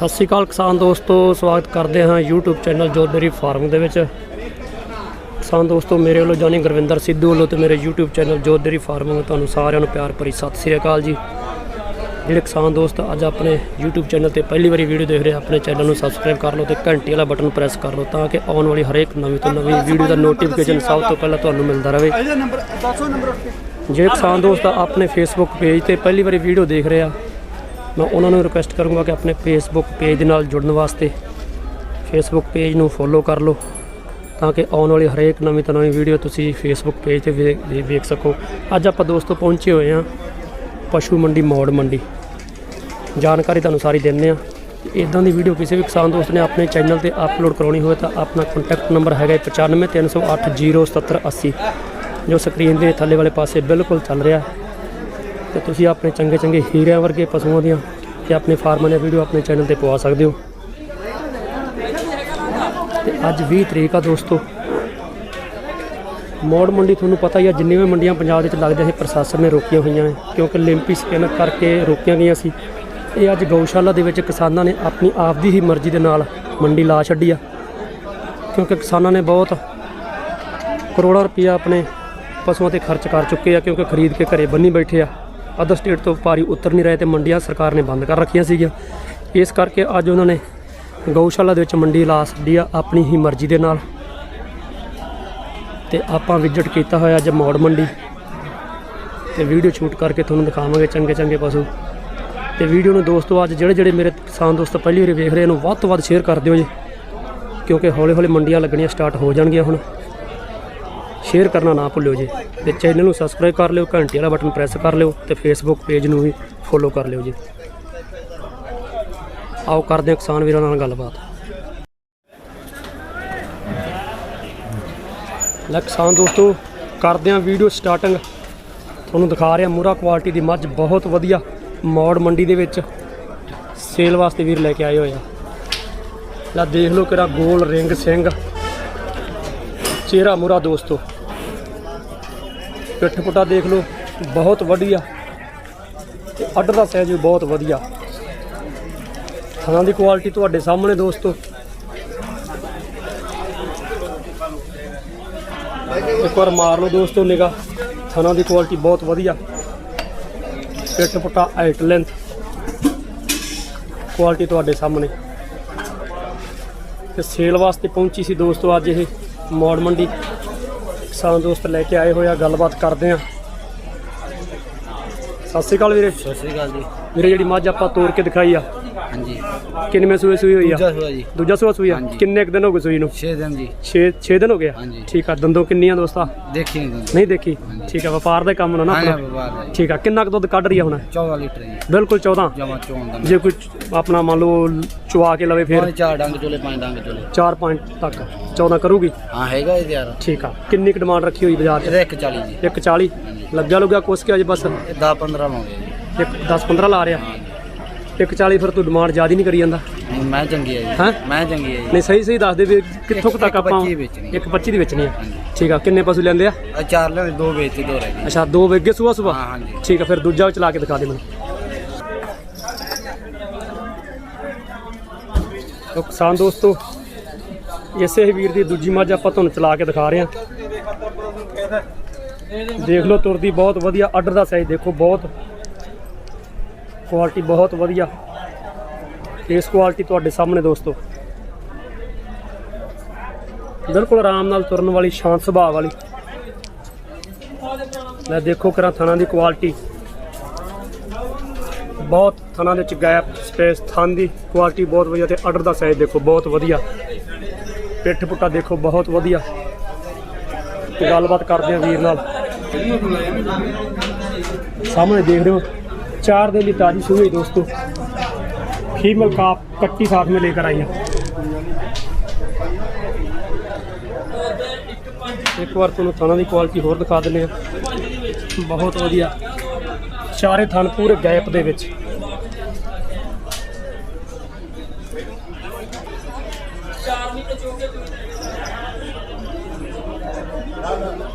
ਸਤਿ ਸ਼੍ਰੀ ਅਕਾਲ ਕਿਸਾਨ ਦੋਸਤੋ ਸਵਾਗਤ ਕਰਦੇ ਹਾਂ YouTube ਚੈਨਲ ਡੇਅਰੀ ਫਾਰਮ ਦੇ ਵਿੱਚ। ਕਿਸਾਨ ਦੋਸਤੋ ਮੇਰੇ ਵੱਲੋਂ ਜਾਨੀ ਗੁਰਵਿੰਦਰ ਸਿੱਧੂ ਵੱਲੋਂ ਤੇ ਮੇਰੇ YouTube ਚੈਨਲ ਡੇਅਰੀ ਫਾਰਮ ਨੂੰ ਤੁਹਾਨੂੰ ਸਾਰਿਆਂ ਨੂੰ ਪਿਆਰ ਭਰੀ ਸਤਿ ਸ਼੍ਰੀ ਅਕਾਲ ਜੀ। ਜਿਹੜੇ ਕਿਸਾਨ ਦੋਸਤ ਅੱਜ ਆਪਣੇ YouTube ਚੈਨਲ ਤੇ ਪਹਿਲੀ ਵਾਰੀ ਵੀਡੀਓ ਦੇਖ ਰਹੇ ਆ, ਆਪਣੇ ਚੈਨਲ ਨੂੰ ਸਬਸਕ੍ਰਾਈਬ ਕਰ ਲਓ ਤੇ ਘੰਟੀ ਵਾਲਾ ਬਟਨ ਪ੍ਰੈਸ ਕਰ ਲਓ ਤਾਂ ਕਿ ਆਉਣ ਵਾਲੀ ਹਰੇਕ ਨਵੀਂ ਤੋਂ ਨਵੀਂ ਵੀਡੀਓ ਦਾ ਨੋਟੀਫਿਕੇਸ਼ਨ ਸਭ ਤੋਂ ਪਹਿਲਾਂ ਤੁਹਾਨੂੰ ਮਿਲਦਾ ਰਹੇ। ਜਿਹੜੇ ਕਿਸਾਨ ਦੋਸਤ ਆਪਣੇ ਫੇਸਬੁੱਕ ਪੇਜ ਤੇ ਪਹਿਲੀ ਵਾਰੀ ਵੀਡੀਓ ਦੇਖ ਰਹੇ ਆ ਮੈਂ ਉਹਨਾਂ ਨੂੰ ਰਿਕੁਐਸਟ ਕਰੂੰਗਾ ਕਿ ਆਪਣੇ ਫੇਸਬੁੱਕ ਪੇਜ ਦੇ ਨਾਲ ਜੁੜਨ ਵਾਸਤੇ ਫੇਸਬੁੱਕ ਪੇਜ ਨੂੰ ਫੋਲੋ ਕਰ ਲਓ ਤਾਂ ਕਿ ਆਉਣ ਵਾਲੀ ਹਰੇਕ ਨਵੀਂ ਤੋਂ ਨਵੀਂ ਵੀਡੀਓ ਤੁਸੀਂ ਫੇਸਬੁੱਕ ਪੇਜ ਤੇ ਵੇਖ ਵੇਖ ਸਕੋ। ਅੱਜ ਆਪਾਂ ਦੋਸਤੋ ਪਹੁੰਚੇ ਹੋਏ ਆ ਪਸ਼ੂ ਮੰਡੀ, ਮੋੜ ਮੰਡੀ। ਜਾਣਕਾਰੀ ਤੁਹਾਨੂੰ ਸਾਰੀ ਦਿੰਦੇ ਆ ਇਦਾਂ ਦੀ ਵੀਡੀਓ ਕਿਸੇ ਵੀ ਕਿਸਾਨ ਦੋਸਤ ਨੇ ਆਪਣੇ ਚੈਨਲ ਤੇ ਅਪਲੋਡ ਕਰਾਉਣੀ ਹੋਵੇ ਤਾਂ ਆਪਣਾ ਕੰਟੈਕਟ ਨੰਬਰ ਹੈਗਾ 9530807080 ਜੋ ਸਕਰੀਨ ਦੇ ਥੱਲੇ ਵਾਲੇ ਪਾਸੇ ਬਿਲਕੁਲ ਚੱਲ ਰਿਹਾ। ਤੇ ਤੁਸੀਂ ਆਪਣੇ ਚੰਗੇ ਚੰਗੇ ਹੀਰਿਆਂ ਵਰਗੇ ਪਸ਼ੂਆਂ ਦੀਆਂ ਤੇ ਆਪਣੇ ਫਾਰਮਾਂ ਦੀਆਂ ਵੀਡੀਓ ਆਪਣੇ ਚੈਨਲ ਤੇ ਪਵਾ ਸਕਦੇ ਹੋ। ਤੇ ਅੱਜ 20 ਤਰੀਕ ਆ ਦੋਸਤੋ। ਮੋੜ ਮੰਡੀ ਤੁਹਾਨੂੰ ਪਤਾ ਹੀ ਆ, ਜਿੰਨੀਆਂ ਵੀ ਮੰਡੀਆਂ ਪੰਜਾਬ ਦੇ ਵਿੱਚ ਲੱਗਦੀਆਂ ਸੀ, ਪ੍ਰਸ਼ਾਸਨ ਨੇ ਰੋਕੀਆਂ ਹੋਈਆਂ ਨੇ। ਕਿਉਂਕਿ ਲਿੰਪੀ ਸਕੈਨ ਕਰਕੇ ਰੋਕੀਆਂ ਗਈਆਂ ਸੀ। ਇਹ ਅੱਜ ਗਊਸ਼ਾਲਾ ਦੇ ਵਿੱਚ ਕਿਸਾਨਾਂ ਨੇ ਆਪਣੀ ਆਪ ਦੀ ਹੀ ਮਰਜ਼ੀ ਦੇ ਨਾਲ ਮੰਡੀ ਲਾ ਛੱਡੀ ਆ। ਕਿਉਂਕਿ ਕਿਸਾਨਾਂ ਨੇ ਬਹੁਤ ਕਰੋੜਾਂ ਰੁਪਈਆ ਆਪਣੇ ਪਸ਼ੂਆਂ ਤੇ ਖਰਚ ਕਰ ਚੁੱਕੇ ਆ, ਕਿਉਂਕਿ ਖਰੀਦ ਕੇ ਘਰੇ ਬੰਨੀ ਬੈਠੇ ਆ। ਅਦਰ ਸਟੇਟ ਤੋਂ ਵਪਾਰੀ ਉਤਰ ਨਹੀਂ ਰਹੇ ਤੇ ਮੰਡੀਆਂ ਸਰਕਾਰ ਨੇ ਬੰਦ ਕਰ ਰੱਖੀਆਂ ਸੀਗੀਆਂ। ਇਸ ਕਰਕੇ ਅੱਜ ਉਹਨਾਂ ਨੇ ਗਊਸ਼ਾਲਾ ਦੇ ਵਿੱਚ ਮੰਡੀ ਲਾ ਛੱਡੀ ਆ, ਆਪਣੀ ਹੀ ਮਰਜ਼ੀ ਦੇ ਨਾਲ। ਤੇ ਆਪਾਂ ਵਿਜ਼ਿਟ ਕੀਤਾ ਹੋਇਆ ਅੱਜ ਮੌੜ ਮੰਡੀ। ਤੇ ਵੀਡੀਓ ਸ਼ੂਟ ਕਰਕੇ ਤੁਹਾਨੂੰ ਦਿਖਾਵਾਂਗੇ ਚੰਗੇ ਚੰਗੇ ਪਸ਼ੂ। ਤੇ ਵੀਡੀਓ ਨੂੰ ਦੋਸਤੋ ਅੱਜ ਜਿਹੜੇ ਜਿਹੜੇ ਮੇਰੇ ਕਿਸਾਨ ਦੋਸਤ ਪਹਿਲੀ ਵਾਰੀ ਵੇਖ ਰਹੇ ਨੂੰ ਵੱਧ ਤੋਂ ਵੱਧ ਸ਼ੇਅਰ ਕਰ ਦਿਓ ਜੀ। ਕਿਉਂਕਿ ਹੌਲੀ ਹੌਲੀ ਮੰਡੀਆਂ ਲੱਗਣੀਆਂ ਸਟਾਰਟ ਹੋ ਜਾਣਗੀਆਂ ਹੁਣ। ਸ਼ੇਅਰ ਕਰਨਾ ਨਾ ਭੁੱਲਿਓ ਜੀ ਤੇ ਚੈਨਲ ਨੂੰ ਸਬਸਕ੍ਰਾਈਬ ਕਰ ਲਿਓ, ਘੰਟੀ ਵਾਲਾ ਬਟਨ ਪ੍ਰੈਸ ਕਰ ਲਿਓ ਤੇ ਫੇਸਬੁੱਕ ਪੇਜ ਨੂੰ ਵੀ ਫੋਲੋ ਕਰ ਲਿਓ ਜੀ। ਆਓ ਕਰਦੇ ਹਾਂ ਕਿਸਾਨ ਵੀਰਾਂ ਨਾਲ ਗੱਲਬਾਤ। ਲੈ ਕਿਸਾਨ ਦੋਸਤੋ, ਕਰਦੇ ਹਾਂ ਵੀਡੀਓ ਸਟਾਰਟਿੰਗ ਤੁਹਾਨੂੰ ਦਿਖਾ ਰਿਹਾ ਮੂਰਾ ਕੁਆਲਿਟੀ ਦੀ ਮੱਝ ਬਹੁਤ ਵਧੀਆ ਮੌੜ ਮੰਡੀ ਦੇ ਵਿੱਚ ਸੇਲ ਵਾਸਤੇ ਵੀਰ ਲੈ ਕੇ ਆਏ ਹੋਏ ਆ। ਲੈ ਦੇਖ ਲਓ ਕਿਹੜਾ ਗੋਲ ਰਿੰਗ ਸਿੰਘ। ਚਿਹਰਾ ਮੂਰਾ ਦੋਸਤੋ। ਪਿੱਠ ਪੁੱਟਾ ਦੇਖ ਲਓ, ਬਹੁਤ ਵਧੀਆ। ਤੇ ਅੱਡ ਦਾ ਸਾਈਜ਼ ਵੀ ਬਹੁਤ ਵਧੀਆ। ਥਾਂ ਦੀ ਕੁਆਲਿਟੀ ਤੁਹਾਡੇ ਸਾਹਮਣੇ ਦੋਸਤੋ। ਇੱਕ ਵਾਰ ਮਾਰ ਲਓ ਦੋਸਤੋ ਨਿਗਾ ਥਾਂ ਦੀ ਕੁਆਲਿਟੀ ਬਹੁਤ ਵਧੀਆ। ਪਿੱਠ ਪੁੱਟਾ ਹਾਈਟ ਲੈਂਥ ਕੁਆਲਿਟੀ ਤੁਹਾਡੇ ਸਾਹਮਣੇ। ਤੇ ਸੇਲ ਵਾਸਤੇ ਪਹੁੰਚੀ ਸੀ ਦੋਸਤੋ ਅੱਜ ਇਹ। ਮੌੜ ਮੰਡੀ ਕਿਸਾਨ ਦੋਸਤ ਲੈ ਕੇ ਆਏ ਹੋਇਆ ਗੱਲਬਾਤ ਕਰਦੇ ਆ। ਸਤਿ ਸ਼੍ਰੀ ਅਕਾਲ ਵੀਰੇ। ਸਤਿ ਸ੍ਰੀ ਅਕਾਲ ਜੀ। ਵੀਰੇ ਜਿਹੜੀ ਮੱਝ ਆਪਾਂ ਤੋੜ ਕੇ ਦਿਖਾਈ ਆ ਹਾਂਜੀ। ਕਿੰਨੇ ਸੂਏ ਸੂਈ ਹੋਈ ਆ? ਦੂਜਾ ਸੂਆ ਜੀ। ਦੂਜਾ ਸੂਆ ਸੂਈ ਆ? ਹਾਂਜੀ। ਕਿੰਨੇ ਕੁ ਦਿਨ ਹੋ ਗਏ ਸੂਈ ਨੂੰ? 6 ਦਿਨ ਜੀ। 6 6 ਦਿਨ ਹੋ ਗਿਆ ਹਾਂਜੀ। ਠੀਕ ਆ ਦੰਦੋਂ ਕਿੰਨੀਆਂ ਦੋਸਤਾ? ਦੇਖੀ ਨਹੀਂ ਨਹੀਂ ਦੇਖੀ? ਠੀਕ ਆ ਵਪਾਰ ਦਾ ਕੰਮ ਨਾ ਨਾ ਹਾਂ ਆਪਣਾ? ਬਾਬਾ ਜੀ। ਠੀਕ ਆ ਕਿੰਨਾ ਕੁ ਦੁੱਧ ਕੱਢ ਰਹੀ ਆ ਹੁਣ? 14 ਲੀਟਰ ਜੀ। ਬਿਲਕੁਲ 14 ਜਮਾ ਚੋਣ ਦਾ। ਜੇ ਕੋਈ ਆਪਣਾ ਮੰਨ ਲਓ ਚੁਆ ਕੇ ਲਵੇ ਫਿਰ? ਚਾਰ ਡੰਗ ਚੋਲੇ ਪੰਜ ਡੰਗ ਚੋਲੇ। 4 ਪੁਆਇੰਟ ਤੱਕ। 14 ਕਰੂਗੀ? ਹਾਂ ਹੈਗਾ ਇਹ ਯਾਰ ਠੀਕ ਆ ਕਿੰਨੀ ਕੁ ਡਿਮਾਂਡ ਰੱਖੀ ਹੋਈ ਬਾਜ਼ਾਰ 'ਚ? ਇਹਦਾ 140 ਜੀ। 140 ਲੱਗਿਆ ਲੁਗਿਆ ਕੁਛ ਕਿ ਅਜੇ ਬਸ? ਇਹ 10 15 ਲਾਉਂਦੇ ਜੀ। ਇੱਕ 10 15 ਲਾ ਰਿਹਾ? 140 ਫਿਰ ਤੂੰ ਡਿਮਾਂਡ ਜ਼ਿਆਦਾ ਨਹੀਂ ਕਰੀ ਜਾਂਦਾ। ਮੈਂ ਚੰਗੀ ਹੈ ਹੈਂ? ਜੀ ਮੈਂ ਚੰਗੀ ਹੈ ਜੀ। ਨਹੀਂ ਸਹੀ ਸਹੀ ਦੱਸ ਦੇ ਵੀ ਕਿੱਥੋਂ ਕੁ ਤੱਕ ਇੱਕ ਆਪਾਂ ਪੱਚੀ ਵੇਚਣੀ। ਇੱਕ 25 ਦੀ ਵੇਚਣੀ ਆ। ਠੀਕ ਆ ਕਿੰਨੇ ਪਸ਼ੂ ਲੈਂਦੇ ਆ? ਆ ਚਾਰ ਲਿਆਂਦੇ ਦੋ ਵੇਚਤੇ ਦੋ ਰਹਿ ਗਏ। ਅੱਛਾ ਦੋ ਵੇਗੇ ਸੁਬਾ ਹਾਂ ਹਾਂਜੀ। ਠੀਕ ਆ ਫਿਰ ਦੂਜਾ ਵੀ ਚਲਾ ਕੇ ਦਿਖਾ ਦੇ ਮੈਨੂੰ। ਤੋ ਕਿਸਾਨ ਦੋਸਤੋ ਇਸੇ ਹੀ ਵੀਰ ਦੀ ਦੂਜੀ ਮੱਝ ਆਪਾਂ ਤੁਹਾਨੂੰ ਚਲਾ ਕੇ ਦਿਖਾ ਰਹੇ ਹਾਂ ਦੇਖ ਲਓ ਤੁਰਦੀ ਬਹੁਤ ਵਧੀਆ ਆਰਡਰ ਦਾ ਸਾਈਜ਼ ਦੇਖੋ ਬਹੁਤ ਕੁਆਲਿਟੀ ਬਹੁਤ ਵਧੀਆ। ਇਸ ਕੁਆਲਿਟੀ ਤੁਹਾਡੇ ਸਾਹਮਣੇ ਦੋਸਤੋ। ਬਿਲਕੁਲ ਆਰਾਮ ਨਾਲ ਤੁਰਨ ਵਾਲੀ, ਸ਼ਾਂਤ ਸੁਭਾਅ ਵਾਲੀ। ਲੈ ਦੇਖੋ ਕਰਾਂ ਥਣਾ ਦੀ ਕੁਆਲਿਟੀ ਬਹੁਤ ਥਣਾ ਦੇ ਵਿੱਚ ਗੈਪ ਸਪੇਸ ਥਣ ਦੀ ਕੁਆਲਿਟੀ ਬਹੁਤ ਵਧੀਆ ਤੇ ਆਰਡਰ ਦਾ ਸਾਈਜ਼ ਦੇਖੋ ਬਹੁਤ ਵਧੀਆ। ਪਿੱਠ ਪੁੱਟਾ ਦੇਖੋ ਬਹੁਤ ਵਧੀਆ। ਤੇ ਗੱਲਬਾਤ ਕਰਦੇ ਆ ਵੀਰ ਨਾਲ। ਸਾਹਮਣੇ ਦੇਖ ਰਹੇ ਹੋ? ਚਾਰ ਦਿਨ ਦੀ ਤਾਜੀ ਸੂਈ ਹੈ ਦੋਸਤੋ फीमेल काप कट्टी साथ में लेकर आई है ਇੱਕ ਵਾਰ ਤੁਹਾਨੂੰ ਥਾਣਾ ਦੀ ਕੁਆਲਿਟੀ ਹੋਰ ਦਿਖਾ ਦਿੰਦੇ ਆ ਬਹੁਤ ਵਧੀਆ ਚਾਰੇ ਥਣ ਪੂਰੇ ਗੈਪ ਦੇ ਵਿੱਚ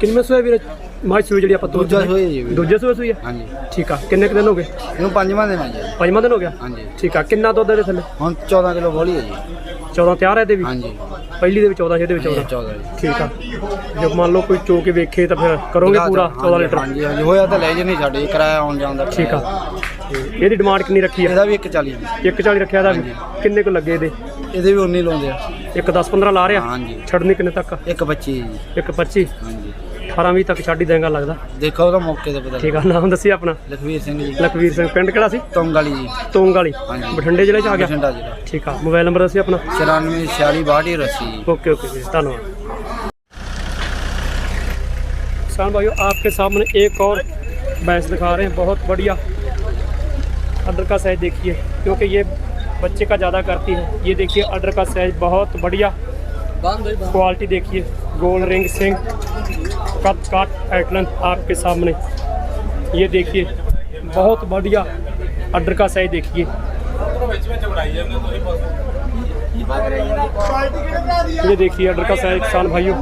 ਕਿੰਨੇ ਸੂਏ ਵੀਰੇ ਮਾਈ ਸੂਈ ਜਿਹੜੀ ਆਪਾਂ ਦੂਜਾ ਸੂਏ ਜੀ ਵੀ। ਦੂਜੇ ਸੂਏ ਸੂਈ ਆ ਹਾਂਜੀ। ਠੀਕ ਆ। ਕਿੰਨੇ ਕੁ ਦਿਨ ਹੋ ਗਏ? ਇਹਨੂੰ ਪੰਜਵਾਂ ਦੇਣਾ ਜੀ। ਪੰਜਵਾਂ ਦਿਨ ਹੋ ਗਿਆ? ਹਾਂਜੀ। ਠੀਕ ਆ। ਕਿੰਨਾ ਦੁੱਧ ਇਹਦੇ ਥੱਲੇ? ਹੁਣ 14 ਕਿਲੋ ਬੋਲੀ ਹੈ ਜੀ। 14 ਤਿਆਰ ਹੈ ਇਹਦੇ ਵੀ? ਹਾਂਜੀ। ਪਹਿਲੀ ਦੇ ਵਿੱਚ 14 ਇਹਦੇ ਵਿੱਚ ਇਹ 14 14 ਜੀ। ਠੀਕ ਆ। ਜੇ ਮੰਨ ਲਓ ਕੋਈ ਚੋ ਕੇ ਵੇਖੇ ਤਾਂ ਫਿਰ ਕਰੋਗੇ ਪੂਰਾ 14 ਲੀਟਰ? ਹਾਂਜੀ ਹਾਂਜੀ। ਹੋਇਆ ਤਾਂ ਲੈ ਜਣੀ ਸਾਡੇ ਕਿਰਾਇਆ ਆਉਣ ਜਾਣ ਦਾ ਠੀਕ ਆ। ਤੇ ਇਹਦੀ ਡਿਮਾਂਡ ਕਿੰਨੀ ਰੱਖੀ ਆ? ਇਹਦਾ ਵੀ 140 ਹੈ 140 ਰੱਖਿਆ ਦਾ ਕਿੰਨੇ ਕੁ ਲੱਗੇ ਇਹਦੇ? ਇਹਦੇ ਵੀ 19 ਲਾਉਂਦੇ ਆ। ਇੱਕ 10 15 ਲਾ ਰਿਹਾ? ਹਾਂਜੀ। ਛੱਡਣੀ ਕਿੰਨੇ ਤੱਕ? ਇੱਕ ਬੱਚੀ ਹੈ ਜੀ। ਇੱਕ 25 ਹਾਂਜੀ। 18 20 ਤੱਕ ਛੱਡ ਹੀ ਦੇਗਾ ਲੱਗਦਾ ਦੇਖੋ ਉਹਦਾ ਮੌਕੇ ਤੇ ਪਤਾ ਠੀਕ ਆ ਨਾਮ ਦੱਸੀ ਆਪਣਾ ਲਖਵੀਰ ਸਿੰਘ ਜੀ ਲਖਵੀਰ ਸਿੰਘ ਪਿੰਡ ਕਿਹੜਾ ਸੀ ਤੁੰਗ ਵਾਲੀ ਜੀ ਤੋਂਗ ਵਾਲੀ ਹਾਂਜੀ। ਬਠਿੰਡੇ ਜ਼ਿਲ੍ਹੇ ਚ ਆ ਗਿਆ ਬਠਿੰਡਾ ਜ਼ਿਲ੍ਹਾ ਠੀਕ ਆ ਮੋਬਾਈਲ ਨੰਬਰ ਦੱਸੀ ਆਪਣਾ 94 46 62 80 जी ओके ओके जी धन्यवाद किसान भाइयों आपके सामने एक और भैंस दिखा रहे हैं बहुत बढ़िया अडर का साइज देखिए क्योंकि ये बच्चे का ज़्यादा करती है ये देखिए अडर का साइज बहुत बढ़िया क्वालिटी देखिए गोल रिंग सिंग कट काट एटलन आपके सामने। ये देखिए, बहुत बढ़िया अडर का साइज़ देखिए। ये देखिए अडर का साइज़ किसान भाइयों।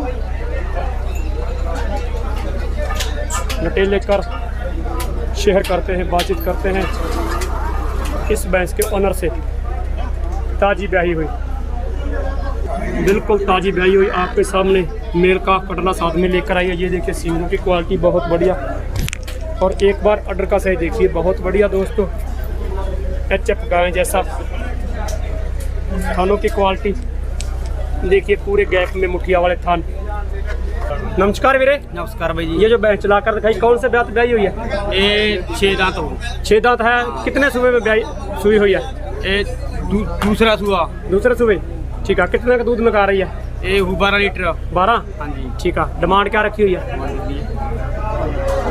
डिटेल लेकर शेयर करते हैं, बातचीत करते हैं इस भैंस के ओनर से। ताजी ब्याही हुई। बिल्कुल ताजी ब्याही हुई आपके सामने। मेल का कटला साथ में लेकर आई है ये देखिए सींगों की क्वालिटी बहुत बढ़िया। और एक बार अडर का साइज़ देखिए बहुत बढ़िया दोस्तों। एच एफ़ गाय जैसा। थानों की क्वालिटी देखिए पूरे गैप में मुठिया वाले थान। नमस्कार वीरे। नमस्कार भाई ये जो बैंक चला कर दिखाई कौन से ब्यात ब्याई हुई है? ये छह दांत हो छह दांत है। कितने सुबह में ब्याई सुई हुई है? ये दूसरा सुआ। दूसरे सुबह? ठीक है कितने का दूध आ रही है? ये बारह लीटर बारह हाँ जी ठीक है डिमांड क्या रखी हुई है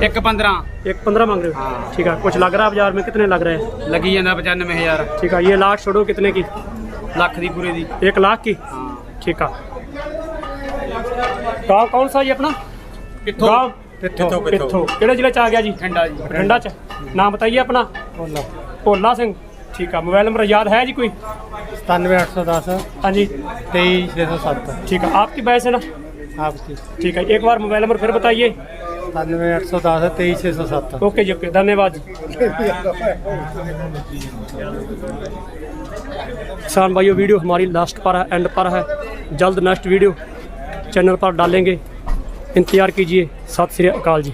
एक पंद्रह एक पंद्रह मांग रहे हो हाँ। ठीक है कुछ लग रहा है बाजार में कितने लग रहे हैं लगी जाना पचानवे हजार ठीक है ये लाख छोड़ो कितने की ਲੱਖ ਦੀ ਪੂਰੇ ਦੀ एक लाख की ਹਾਂ ठीक है गाँव कौन सा ये अपना ਕਿੱਥੋਂ गाँव ਕਿੱਥੋਂ, कित्थों ਕਿੱਥੋਂ? ਕਿਹੜੇ ਜ਼ਿਲ੍ਹੇ ਚ ਆ ਗਿਆ ਜੀ ਠੰਡਾ ਜੀ बठिंडा च नाम बताइए अपना भोला सिंह ठीक है मोबाइल नंबर याद है जी कोई सतानवे आठ सौ दस हाँ जी तेईस छः सौ सत्तर ठीक है आपकी बैस है ना आपकी ठीक है एक बार मोबाइल नंबर फिर बताइए सतानवे आठ सौ दस तेईस छः सौ सत्तर ओके जी ओके धन्यवाद जी किसान भाइयों वीडियो हमारी लास्ट पर है एंड पर है जल्द नेक्स्ट वीडियो चैनल पर डालेंगे इंतजार कीजिए सत श्री अकाल जी